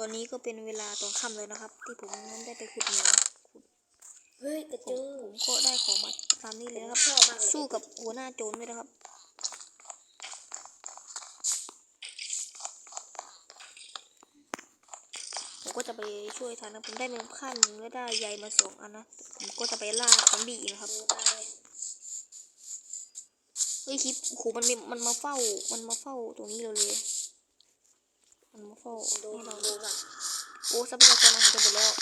ตอนนี้ก็เป็นเวลาตอนค่ำเลยนะครับ ที่ผมนั้นได้ไปขุดเหมืองขุดเฮ้ยกระผเจมอผมก็ได้ของมาตามนี้เลยนะครับสู้กับหัวหน้าโจรด้วยนะครับผมก็จะไปช่วยทันนะผมได้เมมขั้นหนึ่งแล้วได้ใยมาสองอันนะผมก็จะไปล่าซอมบี้นะครับมือตายเฮ้ยคลิปโอ้โหมันมีมันมาเฝ้ามันมาเฝ้าตรงนี้เราเลยันมาเฝ้าดูดูก่อนโอ้ทรัพยากรอาหารจะหมดแล้ว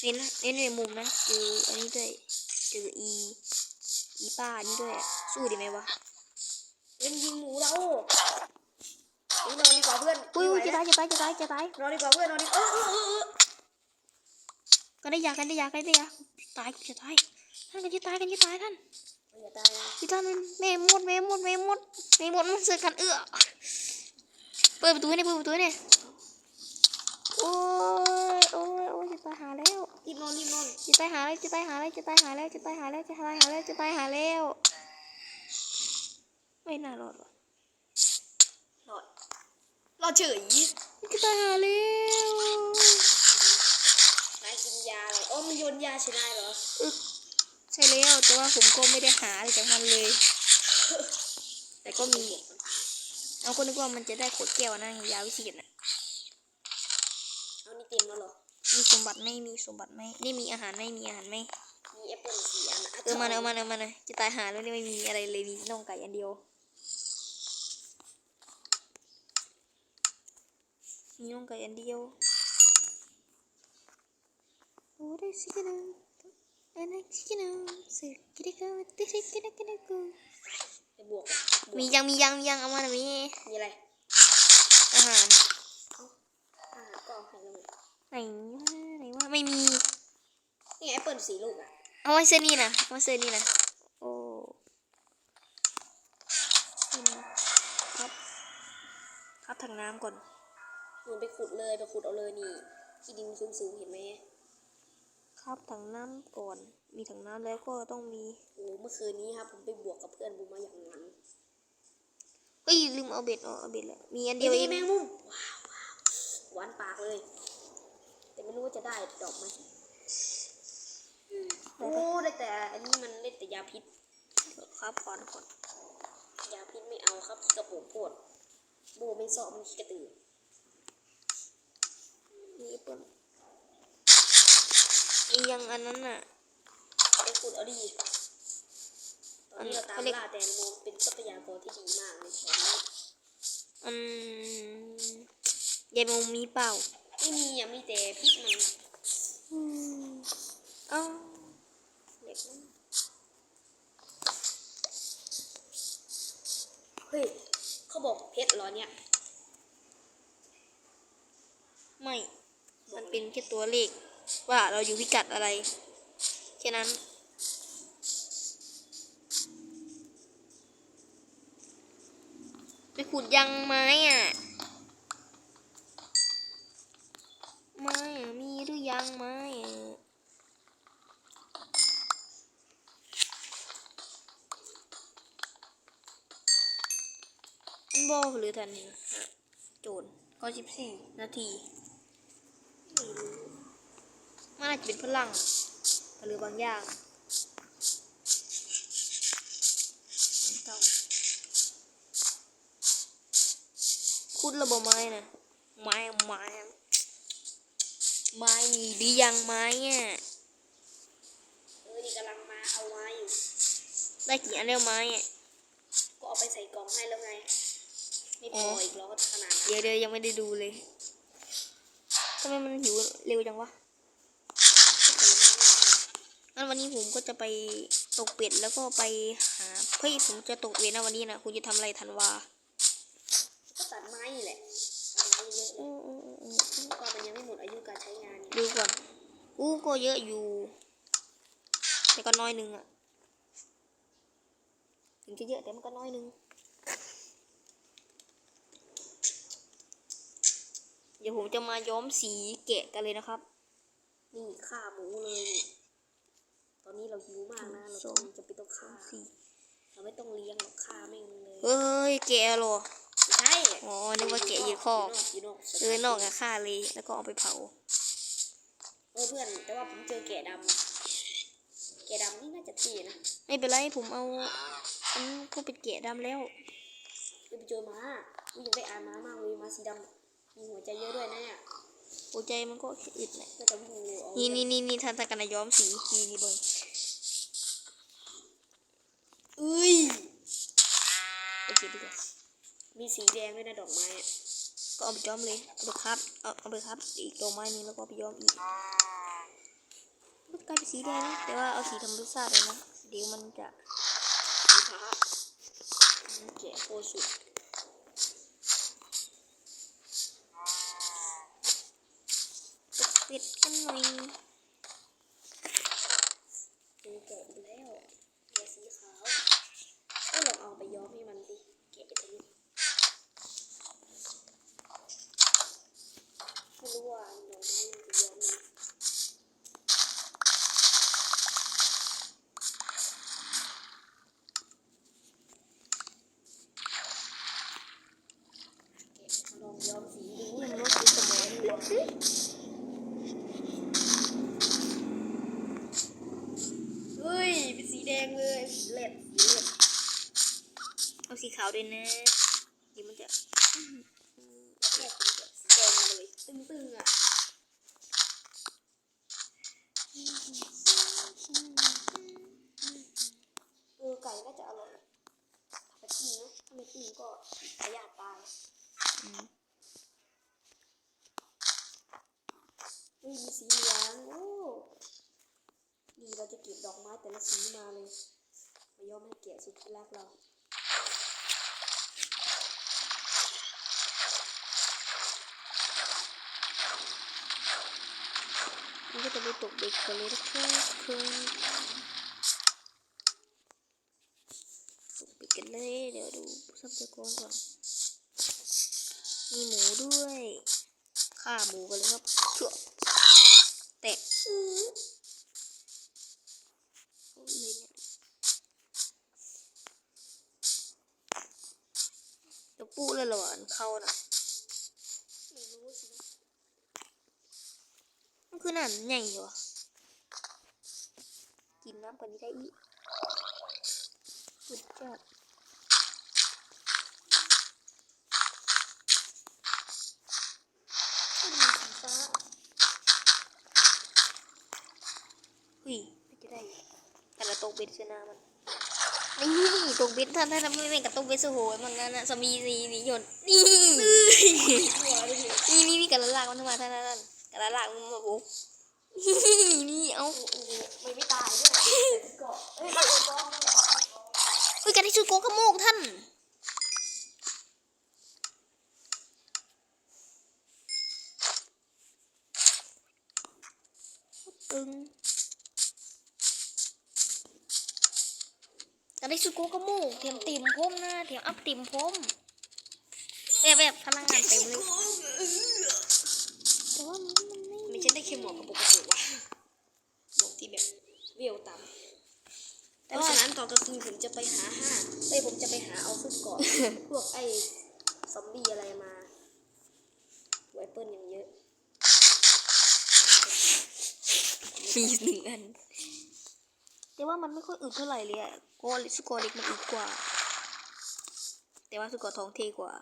เน้นเน้นในมุมนะเจออันนี้ด้วยเจออีอีป้านี่ด้วยสู้ดีไหมวะเล่นยิงหมูเรานี่นอนดีกว่าเพื่อนอุ้ยอุ้ยจะตายจะตายจะตายจะตายนอนดีกว่าเพื่อนนอนดีเออเออเออกันได้ยากันได้ยากันได้ยาตายจะตายท่านกันจะตายกันจะตายท่าน อย่าตายนะพี่ท่านมันแม่มดแม่มดแม่มดแม่มดมันเสือกันเอื้อเปิดประตูให้หน่อยเปิดประตูให้หน่อยโอ้ยโอ้ยโอ้ยจะตายหาแล้วรีบนอนรีบนอนจะตายหาแล้วจะตายหาแล้วจะตายหาแล้วจะตายหาแล้วจะตายหาแล้วจะตายหาแล้วไม่น่ารอดว่ะรอดรอดเฉยจะตายหาแล้วนายกินยาเลยโอ้มันโยนยาใช่ได้เหรออึก ใช่แล้วแต่ว่าผมก็ไม่ได้หาอะไรจากมันเลย แต่ก็มีเอาก็นึกว่ามันจะได้ขวดแก้วนะยาวิเศษน่ะเอานี่เต็มแล้วเหรอมีสมบัติไหม่มีสมบัติไหมนี่มีอาหารไหมมีอาหารไหมมีแอปเปิลสี่อันนะเออมาเอามาเอามานะจะตายหาแล้วนี่ไม่มีอะไรเลยมีน่องไก่อันเดียวมีน่องไก่อันเดียวโอ้ได้สิกันนะ บวกอะบวกมียังมียังมียังเอามาหน่อยมีมีอะไรอาหารอ่าก็ให้เราไหนวะไหนวะไม่มีนี่แอปเปิลสีลูกอะเอาไว้เสื้อนี่นะเอาไว้เสื้อนี่นะโอ้ครับครับถังน้ำก่อนหนูไปขุดเลยไปขุดเอาเลยนี่ที่ดินสูงสูงๆเห็นไหม ครับถังน้ำก่อน มีถังน้ำแล้วก็ต้องมีโอ้เมื่อคืนนี้ครับผมไปบวกกับเพื่อนบูมมาอย่างนั้นเอ้ยลืมเอาเบ็ดออกเอาเบ็ดแล้วมีอันเดียวเฮ้เอยงแมงมุมว้าวว้าวหวานปากเลย แต่ไม่รู้ว่าจะได้ดอกไหมโอ้ได้แต่ อันนี้มันเล่นแต่ยาพิษครับก่อนก่อนยาพิษไม่เอาครับขี้กระโปรงโพดโบไม่สอบมันขี้กระตือ มีแอปเปิ้ล มียังอันนั้นน่ะไปขุดเอาดีตอนนี้เราตามล่าแต่โมเป็นทรัพยากรที่ดีมากในแถวนี้อืมยายมงมีเปล่า ไม่มีอะมีแต่พิษมันอืมเอ้าเด็กมันเฮ้ยเขาบอกเพชรเหรอเนี่ยไม่ มันเป็นแค่ตัวเลข ว่าเราอยู่พิกัดอะไร แค่นั้นไปขุดยังไม้อะไม้อะมีหรือยังไม้อะมันบอหรือทันโจรก็สิบสี่นาทีไม่รู้ มันอาจจะเป็นพลังหรือบางอย่างเต่าคุดระบบไม้นะไม้ไม้ไม้มีหรือยังไม้อะเออนี่กำลังมาเอาไว้อยู่ได้กี่อันแล้วไม้อะก็เอาไปใส่กล่องให้แล้วไงไม่พออีกแล้วขนาดนั้นเดี๋ยวเดี๋ยวยังไม่ได้ดูเลยทำไมมันหิวเร็วจังวะ งั้นวันนี้ผมก็จะไปตกเป็ดแล้วก็ไปหาเฮ้ยผมจะตกเบ็ดนะวันนี้นะคุณจะทำอะไรทันวาก็ตัดไม้นี่แหละตัดไม้เยอะๆอืเลยมอืมอืมอืมก็มันยังไม่หมดอายุการใช้งานเนี่ยดูก่อนอู้ก็เยอะอยู่ แต่ก็น้อยหนึงอะถึงจะเยอะแต่มันก็น้อยหนึงเดี๋ยวผมจะมาย้อมสีแกะกันเลยนะครับ นี่ฆ่าหมูเลยนี่ต อนนี้เราหิวมากนะเราสองจะไปต้องฆ่าสีเราไม่ต้องเลี้ยงหรอกฆ่าไม่งเลยเฮ้ยแกะเหรอไม่ใช่อ๋อนึกว่าแกะยืดข้ออยู่นอกเออนอกอะฆ่าเลยแล้วก็เอาไปเผาเออเพื่อนแต่ว่าผมเจอแกะดำอะแกะดำนี่น่าจะเท่นะไม่เป็นไรผมเอาอันก็เป็นแกะดำแล้วเออไปเจอม้ากูยังได้อ่านม้ามากเลยม้าสีดำมีหัวใจเยอะด้วยนะเนี่ย หัวใจมันก็อึดแหละน่าจะวิ่งเร็วเอานี่นี่นี่นี่ท่านตะกันย้อมสีนี่นี่เบิ้งเอ้ยโอเคดีกว่ามีสีแดงด้วยนะดอกไม้อะก็เอาไปย้อมเลยเอาไปครับเอาเอาไปครับอีกดอกไม้หนึงแล้วก็เอาไปย้อมอีกมันกลายเป็นสีแดงนะแต่ว่าเอาสีธรรมชาติเลยนะเดี๋ยวมันจะสีฟ้าแกะโคตรสุด เป็ดกันหน่อย เจอแกะอีกแล้วแกะสีขาวก็ลองเอาไปย้อมให้มันสิแกะตัวนี้ไม่รู้ว่าดอกไม้มันจะย้อมมัน ลองย้อมสีดู มันรู้สึกสมองเลย เฮ้ย เป็นสีแดงเลยสีเลือดสีเลือด เอาสีขาว ด้วยนะเดี๋ยวมันจะแกเป็นแบบสีแดงมาเลยตึงๆอะเออไก่น่าจะอร่อยถ้าไปปิ้งนะถ้าไม่ปิ้งก็พยาธิตายมีสีเหลืองโอ้ดีเราจะเก็บดอกไม้แต่ละสีมาเลยมาย้อมให้แกะสุดที่รักเรา มันก็จะไปตกเด็กกันเลยนะครับคุณตกเด็กกันเลยเดี๋ยวดูทรัพยากรก่อนมีหมูด้วยฆ่าหมูกันเลยครับเถอะแตะเลยเนี่ยจะปูเลยหรออันเข้าน่ะ ไม่รู้สินะ มันคือหนันใหญ่เหรอกินน้ำกันนี้ได้อีกสุดยอดไม่มีสีฟ้าเฮ้ยไม่จะได้แต่ละตกเบ็ดเสนามันนี่ตกเบ็ดท่านท่านไม่เป็นกับตกเบ็ดสโหยมันนั่นน่ะสมีสีนิยนนี่หัวเลยนี่นี่นี่กระลากมันมาท่านท่านก ระลากมันมาบุกนี่เอาโอ้โหไม่ไม่ตายด้วยแต่เกาะเอ้ยมันเกาะมันเกาะเฮ้ยกันที่ชื่อโกกระโมกท่านตึงกันที่ชื่อโกกระโมกเทียมติ่มพรมนะเทียมอัพติ่มพรมแบบแบบพลังงานเต็มเลย แต่ว่ามันมันไม่ไม่ใช่ได้แค่หมวกกับปกติวะหมวกที่แบบเวลต่ำแต่เพว่าราะฉะนั้นตอนกลางคืนผมจะไปหาห้าเอ้ยผมจะไปหาเอาชุดเกาะพวกไอ้ซอมบี้อะไรมาไวเปิลยังเยอะ มีหนึ่งอัน แต่ว่ามันไม่ค่อยอึดเท่าไหร่เลยอะโกลิสกอร์เล็กมันอึดกว่า แต่ว่าสกอร์ทองเทกว่า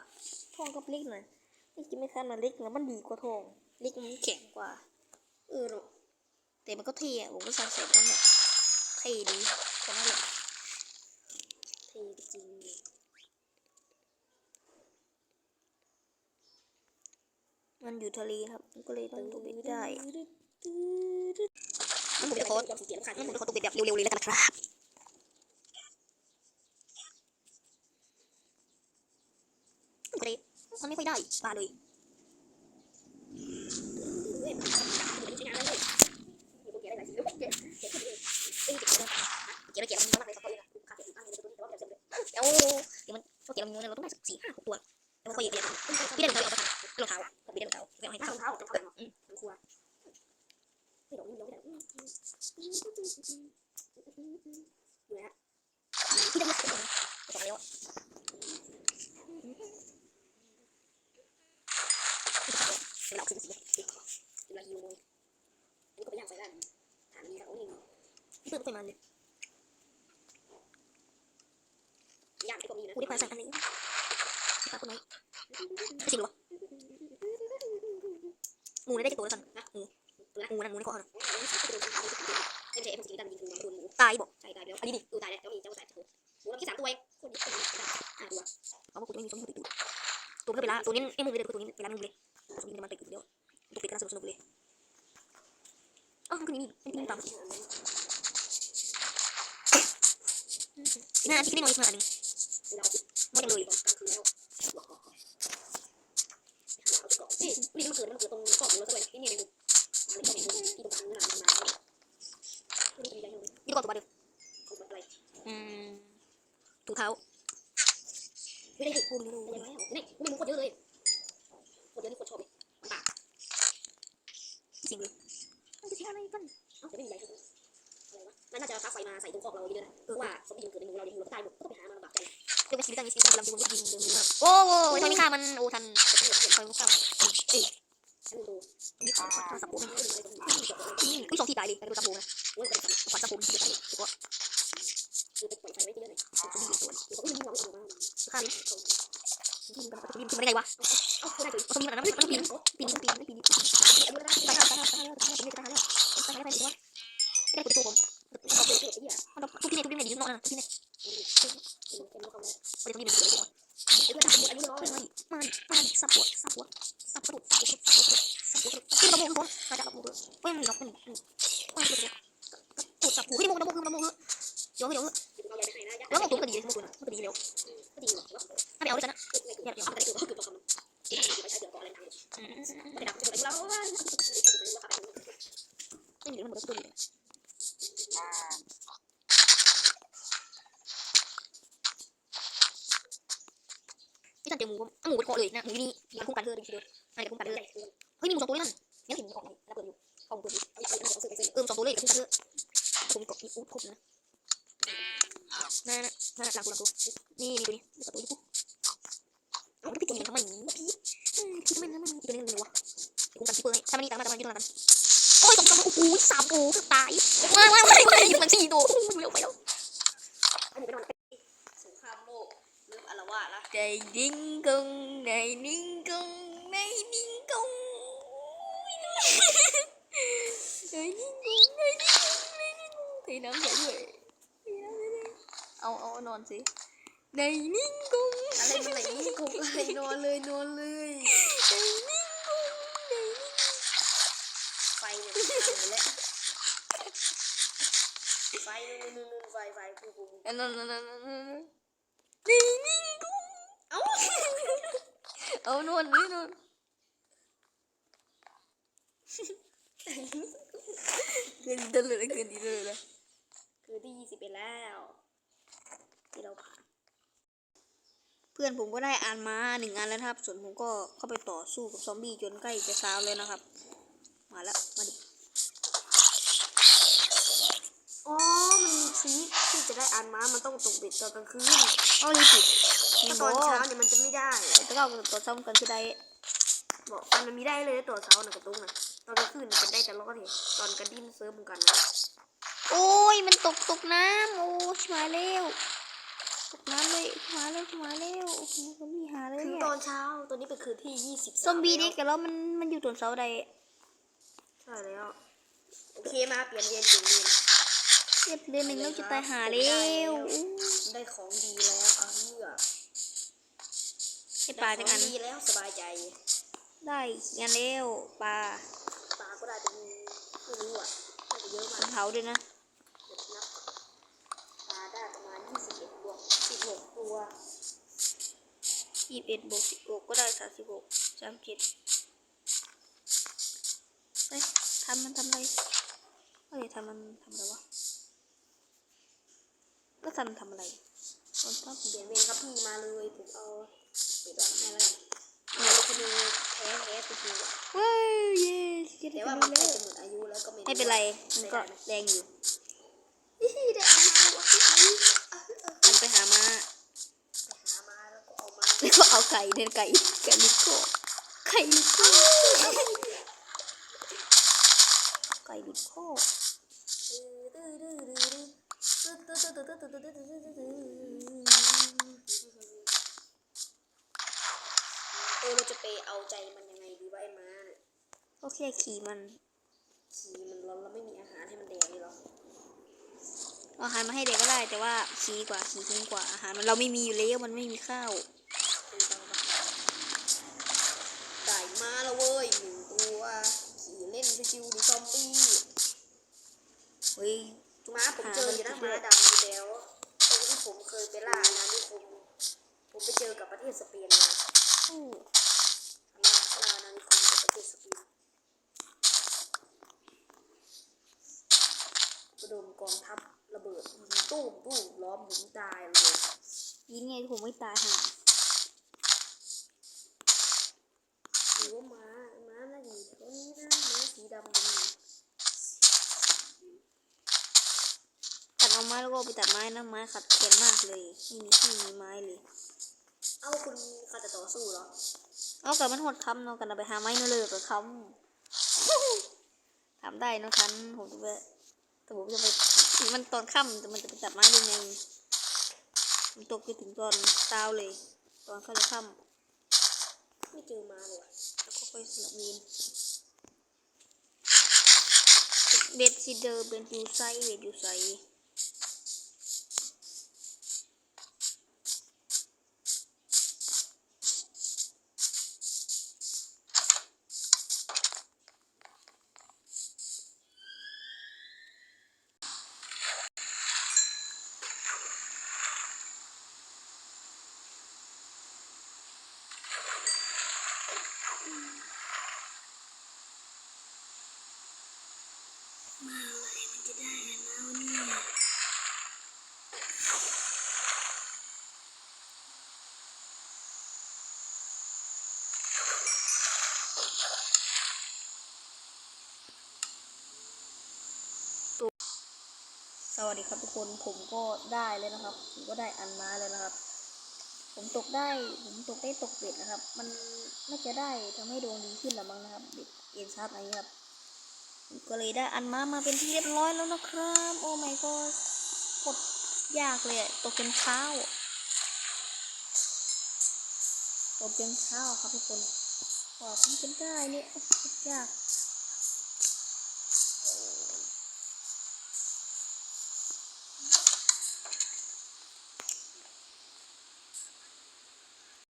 ทองกับเล็กหน่อย นี่กินไม่คันมันเล็กแล้วมันดีกว่าทองเล็กมันแข็งกว่า เออเนอแต่มันก็เท่อะผมก็ใส่ใส่นั่นแหละเท่ดีแค่นั้นแหละเท่จริงมันอยู่ทะเลครับก็เลยต้องตกเบ็ดไม่ได้มันผมจะขอเสียงขาดมันผมจะขอตกเบ็ดแบบเร็วๆเลยแล้วกันนะครับทะเลมันไม่ พิ่มไปมาเลยย่างที่ก็มีนะกูได้พาสั่งอันนี้ปลาคนไหนจริงเหรอหมูได้กี่ตัวแล้วสั่งนะหมูหมูนั่นหมูในคอนะไม่ใช่เอฟซีดันยิงคือมันโดนหมูตายบอกใช่ตายแล้วอันนี้ดิดูตายแล้วเจ้ามีเจ้าตายโหหมูเราที่สามตัวเองคนเดียวห้าตัวเขาบอกกูจะไม่มีสมบูรณ์ตัวตัวมันก็เป็นละตัวนี้ไอ้มึงเลยตัวนี้เป็นละมึงเลยตัวนี้มันติดเดียวตัวติดกันสนุกสนุกเลยอ๋อมันคือนี่นี่นี่ตาม น่าที่ไม่น้อยมาอันนึงเราไม่ยังเลยกลางคืนแล้วนี่นี่มันเกิดมันเกิดตรงกรอบแล้วก็ไปนี่นี่เลยอะไรก็ไม่รู้ที่ตรงกลางนี่นะมานี่มีอะไรอยู่นี่ก่อนตัวเดียวของอะไรอืมถุงเท้าไม่ได้ดูไม่รู้นี่ไม่รู้คนเยอะเลยคนเยอะนี่คนชอบเลยปากจริงเลยมันจะใช้อะไรกันเอ้าแต่ไม่มีใหญ่เลยอะไรวะ มันน่าจะฟ้าไฟมาใส่ตรงคอกเราเยอะนะเพราะว่าสมยิงเกิดในหมูเราเดี๋ยวเราตายหมดก็ต้องไปหามันลำบากใจเรื่องชีวิตการมีชีวิตกำลังจะวนยิงเดิมมากโอ้โหทำไมฆ่ามันโอ้ทันคอยลูกเศร้าเอ้ยฉันดูนี่ขอขอสับผมไม่รู้อะไรตรงนี้เกิดอะไรอุ้ยสองที่ตายเลยแต่ดูสับผมนะโอ้ยกระสับขวัญสับผมเสียใจก็คือไปปล่อยไฟไว้ที่นั่นเลยจะดีตัวเดี๋ยวเขาไม่ยิงเราไม่เอามาฆ่าลิ้นยิงกันจะยิงขึ้นมาได้ไงวะเอ้าไม่ได้เลยเอาสมิงมันนะมันต้องปีนปีนปีนปีน กิดไอ้เนี่ยมันต้องทุกทีเนี่ยทุก เออสองตัวเลยคุ้มกันเธอผมกดนี่อู้ครบนะนั่นนั่นหลังตัวหลังตัวนี่นี่ตัวนี้ตัวนี้ปุ๊บเอาพี่ตัวนี้ทำไมพี่พี่ทำไมทำไมตัวนี้เลยวะคุ้มกันที่เปิดให้ถ้ามันนี่ตามมาตามมาที่ตรงนั้นโอ้ยสองตัวโอ้โหสามตัวตายว้ายว้ายว้าวอยู่มันสี่ตัวโอ้ยเร็วไปแล้วสงครามโลกเริ่มอารวาสละใจดิ้งกงในดิ้งกงในดิ้งกง ในดิ้งกงในดิ้งกงในดิ้งกงเทน้ำใส่ด้วยเอาเอานอนสิในดิ้งกงอะไรมันไหนนี่คงอะไรนอนเลยนอนเลยในดิ้งกงในไฟเนี่ยพังแล้วไฟนู่นนู่นนู่นไฟไฟกูกูอันนั้นอันนั้นอันนั้นในดิ้งกงเอ้าเอานอนนี่นอน เกินเดินเลยเกินดีเลยนะคือที่ยี่สิบเอ็ดแล้วที่เราผ่านเพื่อนผมก็ได้อ่านมาหนึ่งอันแล้วครับ ส่วนผมก็เข้าไปต่อสู้กับซอมบี้จนใกล้จะเช้าเลยนะครับ มาแล้วมาดิอ๋อมันมีทริคที่จะได้อ่านม้ามันต้องตกเบ็ดตอนกลางคืนเอาเลยสิถ้าตอนเช้าเนี่ยมันจะไม่ได้แต่ก็เอาต่อซ้ำกันจะได้บอกมันมันมีได้เลยตัวเช้าน่ะกระตุ้งน่ะ ตอนกลางคืนมันได้แต่รอดเหรตอนกระดิ่งเซิร์ฟเหมือนกันนะโอ้ยมันตกตกน้ำโอ้ชิบหายแล้วตกน้ำเลยชิบหายแล้วชิบหายแล้วโอ้โหซอมบี้หาเลยคือเนี่ยตอนเช้าตอนนี้เป็นคืนที่ยี่สิบซอมบี้นี่กันแล้วมันมันอยู่ตนเสาใดใช่แล้วโอเคมาเปลี่ยนเรียนเปลี่ยนเรียนเรียบเดือนหนึ่งแล้วจะตายหาแล้วอู้ได้ของดีแล้วอะเมื่อให้ปลาจังอันได้ของดีแล้วสบายใจ ได้งานแล้วปลาปลา ก็ได้เป็นไม่รู้อะน่าจะเยอะขมาอกงเผาด้วยนะเดี๋ยวนับปลาได้ประมาณยี่สิบเอ็ดบวกสิบหกตัวยี่สิบเอ็ดบวกสิบหกก็ได้สามสิบหกสามเจ็ดเฮ้ยทำมันทำอะไรเฮ้ยทำมันทำอะไรวะก็ทำทำอะไรตอนต้นเปลี่ยนเวรครับพี่มาเลยผมเอาเปิดร้านให้แล้วกัน เดี๋ยวเราจะดูแพ้แพ้ไปดูอะเว้ยเย้จะแต่ว่ามันแล้ใกล้จะหมดอายุแล้วก็ไม่ไม่เป็นไรมันก็แรงอยู่นี่ได้เอามาวะพี่มันไปหามาไปหามาแล้วก็เอามาแล้วก็เอาไก่เดินไก่ไก่ลิโก้ไก่หลุดคอกไก่หลุดคอก เออเราจะไปเอาใจมันยังไงดีว่าไอ้ม้าเนี่ยก็แค่ขี่มัน ขี่มันเราเราไม่มีอาหารให้มันแดกเลยเหรอเอาอาหารมาให้เด็กก็ได้ แต่ว่าขี่ดีกว่าขี่คุ้มกว่าอาหารมันเราไม่มีอยู่แล้วมันไม่มีข้าวตีตังปะได้มาแล้วเว้ยหนึ่งตัวขี่เล่นชิวๆดูซอมบี้เฮ้ยม้าผมเจออยู่นะม้าดำอยู่แล้วตรงที่ผมเคยไปล่านะนี่ผมผมไปเจอกับประเทศสเปนมาล่าล่านะนี่ผมกับประเทศสเปนระดมก องทัพระเบิดยิงตู้มตู้มล้อมผมตายเลยยินไงผมไม่ตายห่าหรือว่าม้าม้าน่าดีตัวนี้นะม้าสีดำมันมีตัดเอาไม้แล้วก็ไปตัดไม้นะไม้ขัดแขนมากเลยไม่มีที่มีไม้เลย เอ้าคุณเขาจะต่อสู้เหรอเอากับมันหดคำเนาะกันเอาไปหาไม้เนาะเลยกับคำถามได้เนาะคันผมจะไปแต่ผมจะไป มันตอนค่ำแต่มันจะไปจับไม้ได้ไงมันตกไปถึงตอนเช้าเลย ตอนเข้าจะค่ำไม่เจอมาเลยแล้วก็ค่อยสลับเวีนเบ็ดซีเดอร์เป็นยูไซเบ็ดยูไซ สวัสดีครับทุกคนผมก็ได้เลยนะครับ ผมก็ได้อันมาแล้วนะครับ ผมตกได้ผมตกได้ตกเบ็ดนะครับ มันน่าจะได้ทำให้ดวงดีขึ้นละมั้งนะครับเบ็ดเอ็นชาร์ปอะไรเงี้ยครับผมก็เลยได้อันมามาเป็นที่เรียบร้อยแล้วนะครับ โอ้ my god กดยากเลยอะตกจนเช้าตกจนเช้าครับทุกคนกว่าผมจะได้เนี่ยยาก